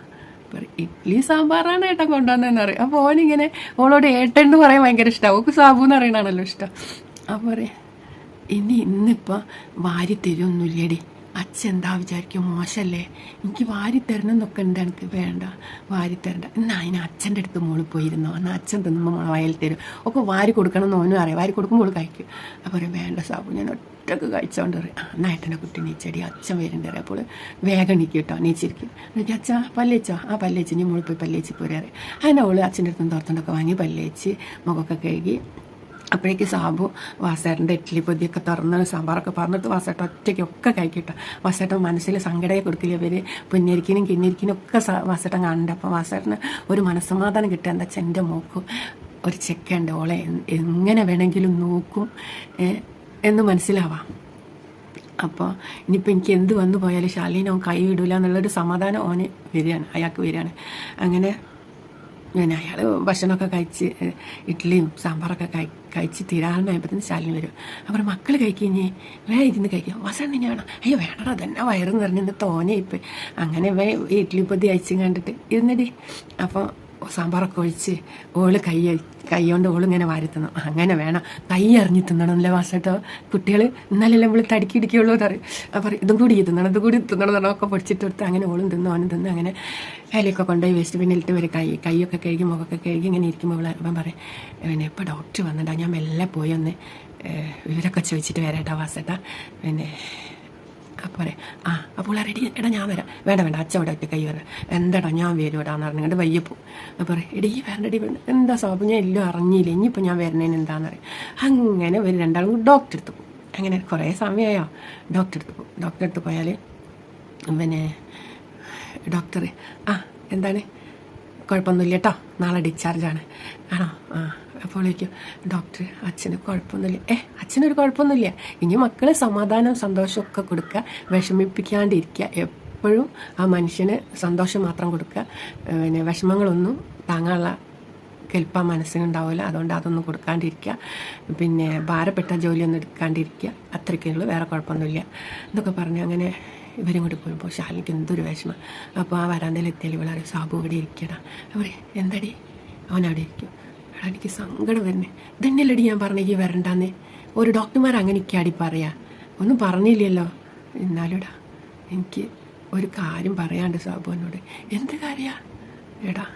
[SPEAKER 1] ഇഡ്ഡലി സാമ്പാറാണ് ഏട്ടൻ കൊണ്ടുവന്നതെന്ന് പറയും. അപ്പോൾ ഓനിങ്ങനെ ഓളോട് ഏട്ടൻ എന്ന് പറയാൻ ഭയങ്കര ഇഷ്ടമാണ് ഓക്ക് സാബു എന്ന് പറയണാണല്ലോ ഇഷ്ടം. അപ്പോൾ പറയാം ഇനി ഇന്നിപ്പോൾ വാരി തരുമൊന്നുമില്ലേടി അച്ഛൻ എന്താ വിചാരിക്കും? മോശമല്ലേ എനിക്ക് വാരി തരണം എന്നൊക്കെ ഉണ്ട് എനിക്ക് വേണ്ട. വാരി തരണ്ട എന്നാ അതിന് അച്ഛന്റെ അടുത്ത് മോൾ പോയിരുന്നോ? എന്നാൽ അച്ഛൻ തിന്നുമ്പോൾ മോളെ വയൽ തരും. ഒക്കെ വാരി കൊടുക്കണം എന്ന് ഓനും അറിയാം. വാരി കൊടുക്കുമ്പോൾ കഴിക്കും. അപ്പോൾ പറയും വേണ്ട സാബു ഞാൻ ഒറ്റയ്ക്ക് കഴിച്ചോണ്ട് പറയും ആ എന്നാ ഏട്ടന്റെ കുട്ടി നീച്ചടി. അച്ഛൻ വരുന്നുണ്ട് അറിയാം. അപ്പോൾ വേഗം നീക്കി കേട്ടോ. നീച്ചിരിക്കും എന്നിട്ട് അച്ഛാ പല്ലേച്ചോ? ആ പല്ലേച്ചി. ഇനി മോളിൽ പോയി പല്ലേച്ചി പോരാറ് അതിനെ അവൾ അച്ഛന്റെ അടുത്ത് തോർത്തുണ്ടൊക്കെ വാങ്ങി പല്ലേച്ച് മുഖമൊക്കെ കഴുകി അപ്പോഴേക്ക് സാബു വാസേട്ടന്റെ ഇഡ്ഡലി പൊതിയൊക്കെ തുറന്ന് സാമ്പാറൊക്കെ പറഞ്ഞിട്ട് വാസേട്ടൻ ഒറ്റയ്ക്കൊക്കെ കഴിക്കട്ടെ. വാസേട്ടൻ മനസ്സിൽ സങ്കടയെ കൊടുക്കില്ല ഇവർ പുന്നരിക്കിനും കിന്നിരിക്കിനും ഒക്കെ വാസേട്ടൻ കാണുന്നുണ്ട്. അപ്പോൾ വാസേട്ടന് ഒരു മനസ്സമാധാനം കിട്ടുക. എന്താ വെച്ചാൽ എന്റെ മോക്കും ഒരു ചെക്കുണ്ട് ഓളെ എങ്ങനെ വേണമെങ്കിലും നോക്കും എന്ന് മനസ്സിലാവാം. അപ്പോൾ ഇനിയിപ്പോൾ എനിക്ക് എന്ത് വന്നു പോയാലും ശാലീനെ അവൻ കൈ വിടൂല എന്നുള്ളൊരു സമാധാനം ഓന് വരികയാണ്. അയാൾക്ക് വരികയാണ്. അങ്ങനെ പിന്നെ അയാൾ ഭക്ഷണമൊക്കെ കഴിച്ച് ഇഡ്ഡലിയും സാമ്പാറൊക്കെ കഴി കഴിച്ച് തീരാറായപ്പോഴത്തേന് ശാലിനി വരും. അപ്പം മക്കൾ കഴിക്കഴിഞ്ഞ് വേറെ ഇരുന്ന് കഴിക്കും. വസണ്ണ വേണം. അയ്യോ വേണം തന്നെ വയറ് നിറഞ്ഞെന്ന് തോന്നിയിപ്പോൾ അങ്ങനെ വേ പൊതി അയച്ചും കണ്ടിട്ട്. ഇരുന്നടി. അപ്പോൾ സാമ്പാറൊക്കെ ഒഴിച്ച് ഓൾ കൈ കൈകൊണ്ട് ഓൾ ഇങ്ങനെ വാരി തിന്നു. അങ്ങനെ വേണം. കൈ അറിഞ്ഞ് തിന്നണമല്ലേ വാസട്ടോ കുട്ടികൾ എന്നാലല്ലേ നമ്മൾ തടിക്കിടിക്കുള്ളൂ എന്ന് പറയും. പറയും ഇതും കൂടി തിന്നണം ഇതും കൂടി തിന്നണം ഒക്കെ പൊടിച്ചിട്ട് കൊടുത്ത് അങ്ങനെ ഓളും തിന്നു അവനും തിന്നു. അങ്ങനെ അതിലൊക്കെ കൊണ്ടുപോയി വേസ്റ്റ് ഇട്ട് വരും കൈ കൈയൊക്കെ കഴുകി മുഖമൊക്കെ കഴുകി ഇങ്ങനെ ഇരിക്കുമ്പോൾ അവൾ അപ്പം പറയും പിന്നെ ഇപ്പോൾ ഡോക്ടർ വന്നിട്ടാണ് ഞാൻ മെല്ലെ പോയി ഒന്ന് വിവരമൊക്കെ ചോദിച്ചിട്ട് വരാട്ടോ വാസേട്ടാ പിന്നെ അപ്പോൾ പറയാം ആ അപ്പോൾ റെഡി എടാ ഞാൻ വരാം. വേണ്ട വേണ്ട. അച്ഛൻ ഇവിടെ ഒറ്റ കൈ വരാം എന്താടാ ഞാൻ വരും ഇടാന്ന് പറഞ്ഞിട്ട് വയ്യപ്പോ അപ്പോൾ പറയും എടീ വരണ്ടടി വേണ്ട എന്താ സാബ് ഞാൻ എല്ലാം അറിഞ്ഞില്ല. ഇനിയിപ്പോൾ ഞാൻ വരുന്നതിന് എന്താണെന്ന് പറയും അങ്ങനെ ഒരു രണ്ടാളും കൂടി ഡോക്ടർ എടുത്ത് പോകും അങ്ങനെ കുറേ സമയമായോ ഡോക്ടർ എടുത്ത് പോകും ഡോക്ടർ എടുത്ത് പോയാൽ പിന്നെ ഡോക്ടർ ആ എന്താണ്? കുഴപ്പമൊന്നുമില്ല കേട്ടോ നാളെ ഡിസ്ചാർജാണ് ആണോ. ആ അപ്പോഴേക്കും ഡോക്ടർ അച്ഛന് കുഴപ്പമൊന്നുമില്ല. ഏ അച്ഛനൊരു കുഴപ്പമൊന്നുമില്ല. ഇനി മക്കൾ സമാധാനം സന്തോഷമൊക്കെ കൊടുക്കുക. വിഷമിപ്പിക്കാണ്ടിരിക്കുക. എപ്പോഴും ആ മനുഷ്യന് സന്തോഷം മാത്രം കൊടുക്കുക. പിന്നെ വിഷമങ്ങളൊന്നും താങ്ങാനുള്ള കെൽപ്പ മനസ്സിനുണ്ടാവില്ല അതുകൊണ്ട് അതൊന്നും കൊടുക്കാണ്ടിരിക്കുക. പിന്നെ ഭാരപ്പെട്ട ജോലിയൊന്നും എടുക്കാണ്ടിരിക്കുക. അത്രയ്ക്കുള്ളൂ വേറെ കുഴപ്പമൊന്നുമില്ല. എന്നൊക്കെ പറഞ്ഞ് അങ്ങനെ ഇവരും കൂടി പോയപ്പോൾ ശാലിക്ക് എന്തൊരു വിഷമം. അപ്പോൾ ആ വരാന്തയിൽ എത്തിയാൽ ഇവളെ സാബു ഇവിടെ ഇരിക്കടാ. അവർ എന്തടി? അവൻ അവിടെ ഇരിക്കും. എടാ എനിക്ക് സങ്കടം വരുന്നേ. ഇതന്നെയല്ലടി ഞാൻ പറഞ്ഞേക്ക് വരണ്ടാന്നേ. ഒരു ഡോക്ടർമാർ അങ്ങനെ ഇക്കാടി പറയാ. ഒന്നും പറഞ്ഞില്ലല്ലോ. എന്നാലുടാ എനിക്ക് ഒരു കാര്യം പറയാണ്ട് സാബു എന്നോട്. എന്ത് കാര്യാ? എടാ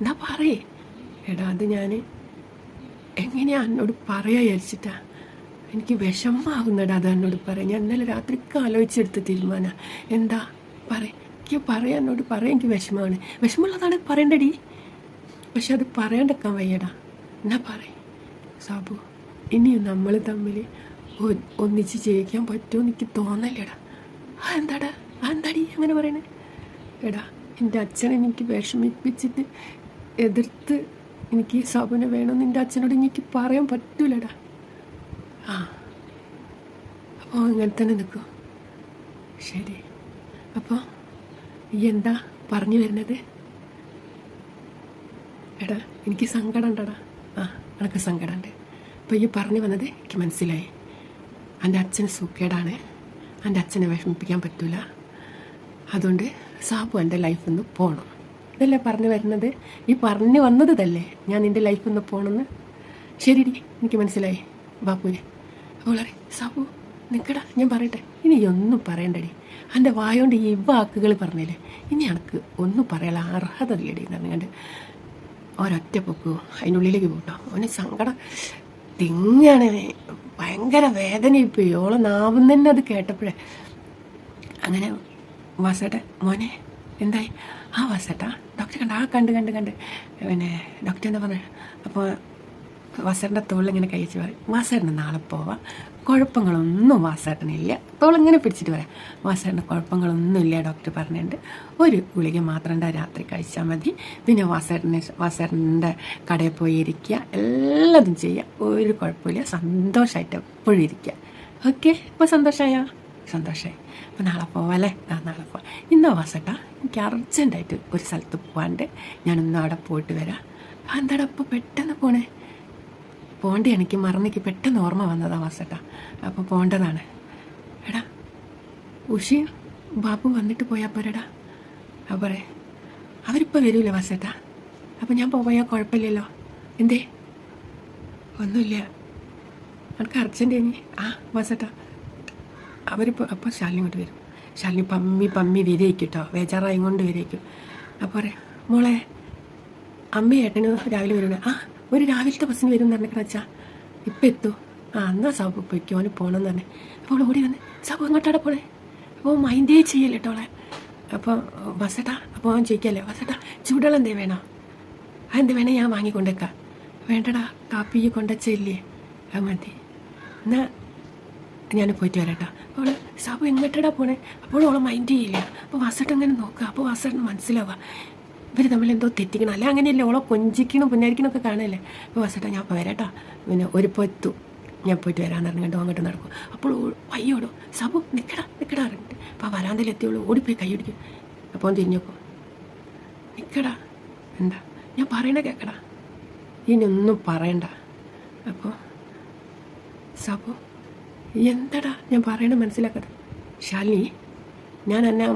[SPEAKER 1] എന്നാ പറയേ. എടാ അത് ഞാൻ എങ്ങനെയാ എന്നോട് പറയാ വിചാരിച്ചിട്ടാ. എനിക്ക് വിഷമാകുന്നടാ അത് എന്നോട് പറയാം. ഞാൻ ഇന്നലെ രാത്രിക്ക് ആലോചിച്ചെടുത്ത തീരുമാനം. എന്താ? പറ. എനിക്ക് പറയാൻ എന്നോട് പറയാം എനിക്ക് വിഷമമാണ്. വിഷമമുള്ളതാണ് പറയണ്ടടി. പക്ഷെ അത് പറയാണ്ടിരിക്കാൻ വയ്യടാ. എന്നാ പറയും സാബു ഇനിയും നമ്മൾ തമ്മിൽ ഒന്നിച്ച് ജയിക്കാൻ പറ്റുമോ എനിക്ക് തോന്നല്ലേടാ. ആ എന്താടാ? ആ എന്താടി അങ്ങനെ പറയണേ? എടാ എന്റെ അച്ഛൻ എനിക്ക് വിഷമിപ്പിച്ചിട്ട് എതിർത്ത് എനിക്ക് ഈ സാബുനെ വേണമെന്ന് എന്റെ അച്ഛനോട് എനിക്ക് പറയാൻ പറ്റൂലടാ. ആ. അപ്പോൾ ഇങ്ങനെ തന്നെ നിൽക്കും. ശരി. അപ്പോൾ ഈ എന്താ പറഞ്ഞു വരുന്നത്? എടാ എനിക്ക് സങ്കടം ഉണ്ടടാ. ആ എനിക്ക് സങ്കടമുണ്ട് അപ്പോൾ ഈ പറഞ്ഞു വന്നത് എനിക്ക് മനസ്സിലായി. എന്റെ അച്ഛൻ സൂക്കേടാണ്. എന്റെ അച്ഛനെ വിഷമിപ്പിക്കാൻ പറ്റില്ല അതുകൊണ്ട് സാബു എന്റെ ലൈഫിൽ നിന്ന് പോകണം ഇതല്ലേ പറഞ്ഞു വരുന്നത്? ഈ പറഞ്ഞു വന്നത് തല്ലേ ഞാൻ നിന്റെ ലൈഫിൽ നിന്ന് പോകണമെന്ന് ശരിടി എനിക്ക് മനസ്സിലായി. ബാപ്പുവിനെ. പറയും സാബു നിൽക്കടാ ഞാൻ പറയട്ടെ. ഇനി ഒന്നും പറയണ്ടടി. എന്റെ വായോണ്ട് ഈ വാക്കുകൾ പറഞ്ഞില്ലേ? ഇനി എനിക്ക് ഒന്നും പറയാൻ അർഹത ഇല്ലടി എന്ന് പറഞ്ഞുകൊണ്ട് ഒരൊറ്റ പൊക്കു അതിനുള്ളിലേക്ക് പോട്ടോ. അവന് സങ്കടം. തിങ്ങാണ്. ഭയങ്കര വേദന ഇപ്പോൾ ഓളെ നാവും തന്നെ അത് കേട്ടപ്പോഴേ. അങ്ങനെ വാസേട്ട മോനെ എന്തായി? ആ വാസേട്ടാ ഡോക്ടറെ കണ്ട് ആ കണ്ട് കണ്ട് കണ്ട്. പിന്നെ ഡോക്ടർ എന്താ പറഞ്ഞത് അപ്പോൾ വാസേട്ടന്റെ തോളിലിങ്ങനെ കഴിച്ച് പറയും വാസേട്ടന് നാളെ പോവാം. കുഴപ്പങ്ങളൊന്നും വാസേട്ടനില്ല. തോളിങ്ങനെ പിടിച്ചിട്ട് വരാം പറയാം കുഴപ്പങ്ങളൊന്നും ഇല്ല ഡോക്ടർ പറഞ്ഞിട്ടുണ്ട്. ഒരു ഗുളിക മാത്രം രാത്രി കഴിച്ചാൽ മതി. പിന്നെ വാസേട്ടനെ വാസേട്ടന്റെ കടയിൽ പോയി ഇരിക്കുക. എല്ലാതും ചെയ്യുക. ഒരു കുഴപ്പമില്ല. സന്തോഷമായിട്ട് എപ്പോഴും ഇരിക്കുക. ഓക്കെ? ഇപ്പോൾ സന്തോഷമായോ സന്തോഷമായി അപ്പോൾ നാളെ പോവാല്ലേ ആ നാളെ പോവാം. ഇന്നോ വാസട്ടാ എനിക്ക് അർജന്റായിട്ട് ഒരു സ്ഥലത്ത് പോകാണ്ട് ഞാനൊന്നും അവിടെ പോയിട്ട് വരാം. എന്താടാ അപ്പോൾ പെട്ടെന്ന് പോണേ? പോണ്ടേ എനിക്ക് മറന്നേക്ക് പെട്ടെന്ന് ഓർമ്മ വന്നതാ വാസട്ടാ. അപ്പോൾ പോണ്ടതാണ്. എടാ ഉഷയും ബാബു വന്നിട്ട് പോയാ പോരടാ. അപ്പോൾ അവരിപ്പോ വരൂലേ വാസേട്ടാ? അപ്പോൾ ഞാൻ പോയാൽ കുഴപ്പമില്ലല്ലോ എന്തേ? ഒന്നുമില്ല. എനിക്ക് അർജന്റ് ഇനി. ആ വാസേട്ടാ. അവരിപ്പോൾ അപ്പോൾ ശാലിനി ഇങ്ങോട്ട് വരും. ശാലിനി പമ്മി പമ്മി വിരയിക്കും കേട്ടോ വേജാറായി കൊണ്ട് വിരയിക്കും അപ്പോൾ മോളെ അമ്മ ഏട്ടന് രാവിലെ വരുന്നത് ആ ഒരു രാവിലത്തെ ബസ്സിന് വരും എന്ന് പറഞ്ഞിട്ട് വെച്ചാ ഇപ്പം എത്തൂ. ആ എന്നാ സാബു പൊയ്ക്കോ അവന് പോകണമെന്ന് പറഞ്ഞു. അപ്പോൾ ഓടി വന്ന് സാബു എങ്ങോട്ടാടെ പോണേ? അപ്പോൾ മൈൻഡേ ചെയ്യല്ലേ അപ്പോൾ ബസ്സേട്ടാ. അപ്പോൾ അവൻ ചോദിക്കല്ലേ ബസ്സേട്ടാ ചൂടുവെള്ളം എന്തേ വേണോ? അതെന്ത് വേണേ ഞാൻ വാങ്ങിക്കൊണ്ടേക്കാം. വേണ്ടടാ കാപ്പി കൊണ്ടുവച്ചില്ലേ അത് മതി. എന്നാ ഞാൻ പോയിട്ട് വരട്ടാ. അപ്പോൾ സാബു എങ്ങോട്ടടാ പോണേ? അപ്പോൾ അവളെ മൈൻഡ് ചെയ്യില്ല. അപ്പോൾ വാസട്ട് അങ്ങനെ നോക്കുക. അപ്പോൾ വാസട്ടിന് മനസ്സിലാവുക. ഇവർ തമ്മിൽ എന്തോ തെറ്റിക്കണം അല്ലെ അങ്ങനെയല്ല ഓളെ കൊഞ്ചിക്കണം പുന്നാരിക്കണമൊക്കെ കാണല്ലേ അപ്പോൾ വാസട്ട ഞാൻ അപ്പോൾ വരാട്ടാ. പിന്നെ ഒരു പൊത്തു ഞാൻ പോയിട്ട് വരാമെന്ന് കണ്ടോ അങ്ങോട്ട് നടക്കും. അപ്പോൾ അയ്യോടോ സാബു നിൽക്കടാ നിൽക്കടാ പറഞ്ഞിട്ട്. അപ്പോൾ ആ വരാന്തയിൽ എത്തിയോളൂ ഓടിപ്പോയി കൈ പിടിക്കും. അപ്പോൾ തിരിഞ്ഞപ്പോൾ നിൽക്കടാ എന്താ? ഞാൻ പറയണ കേക്കടാ. ഇനി ഒന്നും പറയണ്ട. അപ്പോൾ സബു എന്തടാ ഞാൻ പറയണ മനസ്സിലാക്കട്ടെ ശാലിനി ഞാൻ എന്നെ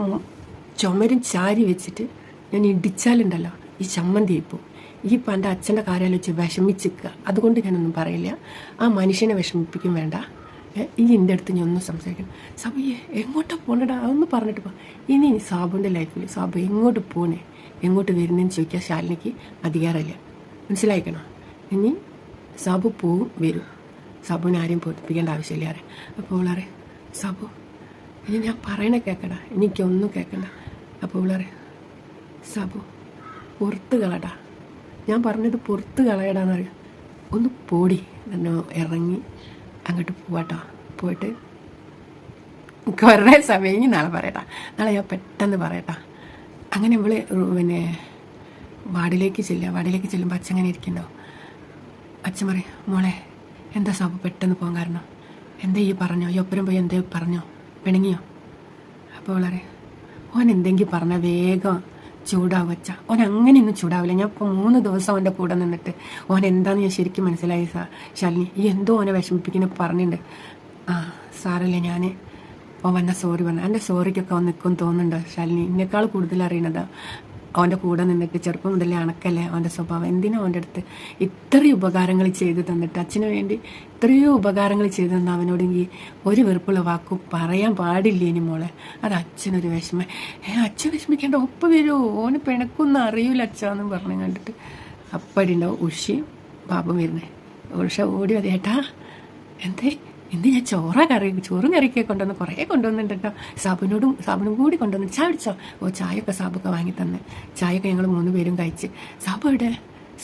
[SPEAKER 1] ചുമരും ചാരി വെച്ചിട്ട് ഞാൻ ഇടിച്ചാലുണ്ടല്ലോ. ഈ ചമ്മന്തി ഇപ്പോൾ ഈ ഇപ്പം എന്റെ അച്ഛന്റെ കാര്യം വെച്ച് വിഷമിച്ചിക്കുക അതുകൊണ്ട് ഞാനൊന്നും പറയില്ല. ആ മനുഷ്യനെ വിഷമിപ്പിക്കും വേണ്ട. ഈ എന്റെ അടുത്ത് ഞാൻ ഒന്നും സംസാരിക്കണം സാബുയെ എങ്ങോട്ടാ പോണടാ? അതൊന്ന് പറഞ്ഞിട്ട് പോ. ഇനി സാബുന്റെ ലൈഫിൽ സാബ് എങ്ങോട്ട് പോണേ? എങ്ങോട്ട് വരുന്നതെന്ന് ചോദിക്കാൻ ശാലിനിക്ക് അധികാരമില്ല. മനസ്സിലായിക്കണോ? ഇനി സാബു പോവും വരും. സാബുവിനെ ആരെയും പൊതിപ്പിക്കേണ്ട ആവശ്യമില്ല ആരെ അപ്പോൾ ഉള്ളാറെ സാബു ഇനി ഞാൻ പറയണ കേൾക്കണ്ട എനിക്കൊന്നും കേൾക്കണ്ട അപ്പോൾ ഉള്ളാറെ സാബു പുറത്ത് കളടാ. ഞാൻ പറഞ്ഞത് പുറത്ത് കളയടാന്ന് പറയാം ഒന്ന് പോടി എന്നെ ഇറങ്ങി അങ്ങോട്ട് പോവാട്ടോ. പോയിട്ട് കുറേ സമയം നാളെ പറയട്ടാ. നാളെ ഞാൻ പെട്ടെന്ന് പറയട്ടാ. അങ്ങനെ ഇവൾ പിന്നെ വാർഡിലേക്ക് ചെല്ലുക. വാർഡിലേക്ക് ചെല്ലുമ്പോൾ അച്ഛൻ അങ്ങനെ ഇരിക്കണ്ടോ? അച്ഛൻ പറയും മോളെ എന്താ സാബു പെട്ടെന്ന് പോകാൻ കാരണം? എന്താ ഈ പറഞ്ഞോ? ഈ ഒപ്പരം പോയി എന്തേ പറഞ്ഞോ? പിണങ്ങിയോ? അപ്പോൾ അവളറിയാം ഓൻ എന്തെങ്കിലും പറഞ്ഞാൽ വേഗം ചൂടാവും അച്ഛ ഓൻ അങ്ങനെയൊന്നും ചൂടാവില്ല. ഞാൻ ഇപ്പോൾ മൂന്ന് ദിവസം അവന്റെ കൂടെ നിന്നിട്ട് ഓൻ എന്താണെന്ന് ഞാൻ ശരിക്കും മനസ്സിലായി സാ. ശാലിനി ഈ എന്തോ ഓനെ വിഷമിപ്പിക്കുന്ന പറഞ്ഞിട്ടുണ്ട് ആ സാറല്ലേ ഞാൻ ഓൻ വന്ന സോറി പറഞ്ഞു. എന്റെ സോറിക്കൊക്കെ അവൻ നിൽക്കും തോന്നുന്നുണ്ടോ? ശാലിനി എന്നെക്കാൾ കൂടുതൽ അറിയണത് അവന്റെ കൂടെ നിന്നിട്ട് ചെറുപ്പം മുതലേ അണക്കല്ലേ അവന്റെ സ്വഭാവം? എന്തിനാ അവന്റെ അടുത്ത് ഇത്രയും ഉപകാരങ്ങൾ ചെയ്ത് തന്നിട്ട്? അച്ഛന് വേണ്ടി ഇത്രയോ ഉപകാരങ്ങൾ ചെയ്തു തന്ന അവനോടെങ്കിൽ ഒരു വെറുപ്പുള്ള വാക്കു പറയാൻ പാടില്ല ഇനി മോളെ? അത് അച്ഛനൊരു വിഷമം. ഏ അച്ഛൻ വിഷമിക്കേണ്ട ഒപ്പ് വരുമോ ഓന് പിണക്കൊന്നും അറിയൂല അച്ഛാന്നും പറഞ്ഞു കണ്ടിട്ട്. അപ്പടി ഉണ്ടാവും ഉഷിയും പാപം വരുന്നേ. ഉഷ ഓടി വരെ ഏട്ടാ എന്തേ? എന്ത് ഞാൻ ചോറ കറി ചോറും കറിയൊക്കെ കൊണ്ടുവന്ന് കുറേ കൊണ്ടുവന്നിട്ടുണ്ട്? കേട്ടോ സാബുനോടും സാബുനും കൂടി കൊണ്ടുവന്ന് ചായ കുടിച്ചോ? ഓ ചായയൊക്കെ സാബൊക്കെ വാങ്ങി തന്നെ. ചായയൊക്കെ ഞങ്ങൾ മൂന്ന് പേരും കഴിച്ച്. സാബു എവിടെ?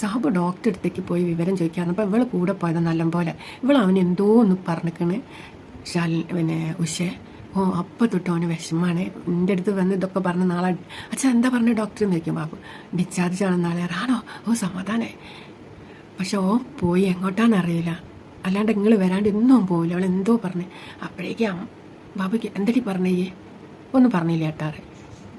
[SPEAKER 1] സാബു ഡോക്ടറെ അടുത്തേക്ക് പോയി വിവരം ചോദിക്കാറ് അപ്പോൾ ഇവൾ കൂടെ പോയത് നല്ലപോലെ. ഇവൾ അവൻ എന്തോ ഒന്ന് പറഞ്ഞിക്കണ്. ഷാൽ പിന്നെ ഉഷേ ഓ അപ്പം തൊട്ട് അവന് വിഷമാണ്. എന്റെ അടുത്ത് വന്ന് ഇതൊക്കെ പറഞ്ഞ് നാളെ അച്ഛൻ എന്താ പറഞ്ഞ ഡോക്ടർ എന്ന് ചോദിക്കും ബാബു. ഡിസ്ചാർജ് ആണ് നാളെ ആണോ? ഓ സമാധാനേ പക്ഷെ ഓ പോയി എങ്ങോട്ടാണെന്ന് അറിയില്ല. അല്ലാണ്ട് നിങ്ങൾ വരാണ്ട് ഇന്നും പോവില്ല. അവൾ എന്തോ പറഞ്ഞേ. അപ്പോഴേക്കും ബാബുക്ക് എന്തടി പറഞ്ഞേ? ഒന്നും പറഞ്ഞില്ല ഏട്ടാറ്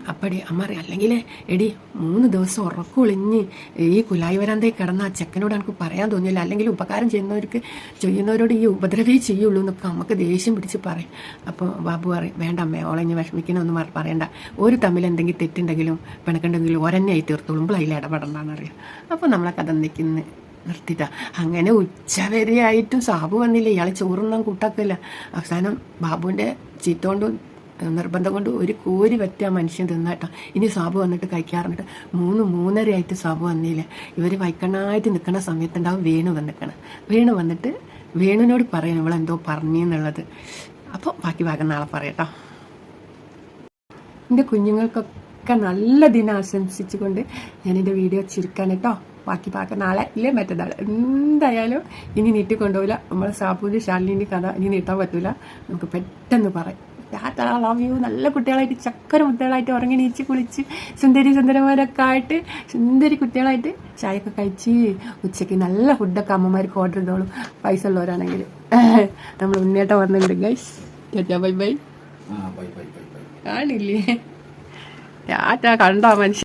[SPEAKER 1] അപ്പടി അമ്മ അറിയാം അല്ലെങ്കിൽ എടി മൂന്ന് ദിവസം ഉറക്കൊളിഞ്ഞ് ഈ കുലായി വരാന്തേ കിടന്ന ആ ചെക്കനോട് എനിക്ക് പറയാൻ തോന്നിയില്ല. അല്ലെങ്കിൽ ഉപകാരം ചെയ്യുന്നവർക്ക് ചെയ്യുന്നവരോട് ഈ ഉപദ്രവേ ചെയ്യുള്ളൂ എന്നൊക്കെ നമുക്ക് ദേഷ്യം പിടിച്ച് പറയും. അപ്പോൾ ബാബു പറയും വേണ്ട അമ്മേ ഓളെ ഇനി വിഷമിക്കണമെന്ന് പറ- പറയണ്ട. ഒരു തമ്മിൽ എന്തെങ്കിലും തെറ്റുണ്ടെങ്കിലും പിണക്കുണ്ടെങ്കിലും ഒരന്നെയായി തീർത്തോളുമ്പോൾ അതിൽ ഇടപെടണ്ടെന്നറിയാം അപ്പോൾ നമ്മളെ കഥ നിൽക്കുന്ന നിർത്തിട്ട അങ്ങനെ ഉച്ചവരെയായിട്ടും സാബു വന്നില്ല? ഇയാൾ ചോറൊന്നും കൂട്ടാക്കില്ല. അവസാനം ബാബുവിന്റെ ചീത്ത കൊണ്ടും നിർബന്ധം കൊണ്ട് ഒരു കോരി വെറ്റ മനുഷ്യൻ തിന്നാട്ടോ. ഇനി സാബു വന്നിട്ട് കഴിക്കാറുണ്ട് മൂന്ന് മൂന്നരയായിട്ട് സാബു വന്നില്ല. ഇവർ വൈക്കണായിട്ട് നിൽക്കുന്ന സമയത്തുണ്ടാവും വേണു വന്നിക്കണം. വേണു വന്നിട്ട് വേണുവിനോട് പറയണം പറഞ്ഞു എന്നുള്ളത്. അപ്പോൾ ബാക്കി ഭാഗം നാളെ പറയട്ടോ. എന്റെ കുഞ്ഞുങ്ങൾക്കൊക്കെ നല്ല ദിനം ആശംസിച്ചുകൊണ്ട് ഞാൻ എന്റെ വീഡിയോ ചുരുക്കാൻ കേട്ടോ. ബാക്കി ഭാഗം നാളെ ഇല്ലേ മറ്റന്നാൾ. എന്തായാലും ഇനി നീട്ടി കൊണ്ടുപോകില്ല നമ്മളെ സാബുവിന്റെ ശാലിനിന്റെ കഥ ഇനി നീട്ടാൻ പറ്റില്ല നമുക്ക് പെട്ടെന്ന് പറയും. ടാറ്റ ലവ് യു നല്ല കുട്ടികളായിട്ട് ചക്കര കുട്ടികളായിട്ട് ഉറങ്ങി നീച്ച് കുളിച്ച് സുന്ദരി സുന്ദരന്മാരൊക്കെ ആയിട്ട് സുന്ദരി കുട്ടികളായിട്ട് ചായയൊക്കെ കഴിച്ച് ഉച്ചയ്ക്ക് നല്ല ഫുഡൊക്കെ അമ്മമാർക്ക് ഓർഡർ ചെയ്തോളും. പൈസ ഉള്ളവരാണെങ്കിൽ. നമ്മൾ ഉന്നേട്ടം വന്നിട്ടുണ്ട് ഗൈസ് ടാറ്റാ ബൈ ബൈ
[SPEAKER 2] ആ ബൈ ബൈ ബൈ ബൈ
[SPEAKER 1] കാണില്ലേ? ടാറ്റ കണ്ടോ മനുഷ്യൻ